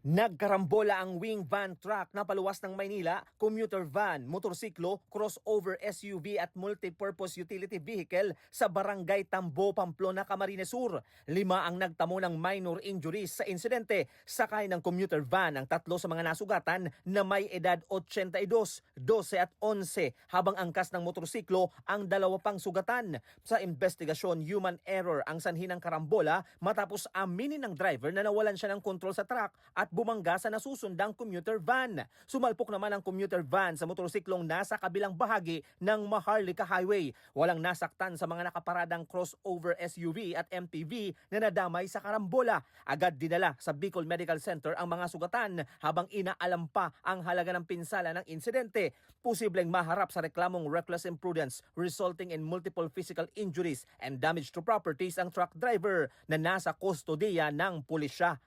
Nagkarambola ang wing van truck na paluwas ng Maynila, commuter van, motorsiklo, crossover SUV at multipurpose utility vehicle sa barangay Tambo, Pamplona, Camarines Sur. Lima ang nagtamo ng minor injuries sa insidente. Sakay ng commuter van ang tatlo sa mga nasugatan na may edad 82, 12 at 11 habang angkas ng motorsiklo ang dalawa pang sugatan. Sa investigasyon, human error ang sanhi ng karambola matapos aminin ng driver na nawalan siya ng kontrol sa truck at bumangga sa nasusundang commuter van. Sumalpok naman ang commuter van sa motorsiklong nasa kabilang bahagi ng Maharlika Highway. Walang nasaktan sa mga nakaparadang crossover SUV at MPV na nadamay sa karambola. Agad dinala sa Bicol Medical Center ang mga sugatan habang inaalam pa ang halaga ng pinsala ng insidente. Posibleng maharap sa reklamong reckless imprudence resulting in multiple physical injuries and damage to properties ang truck driver na nasa kustodiya ng pulisya.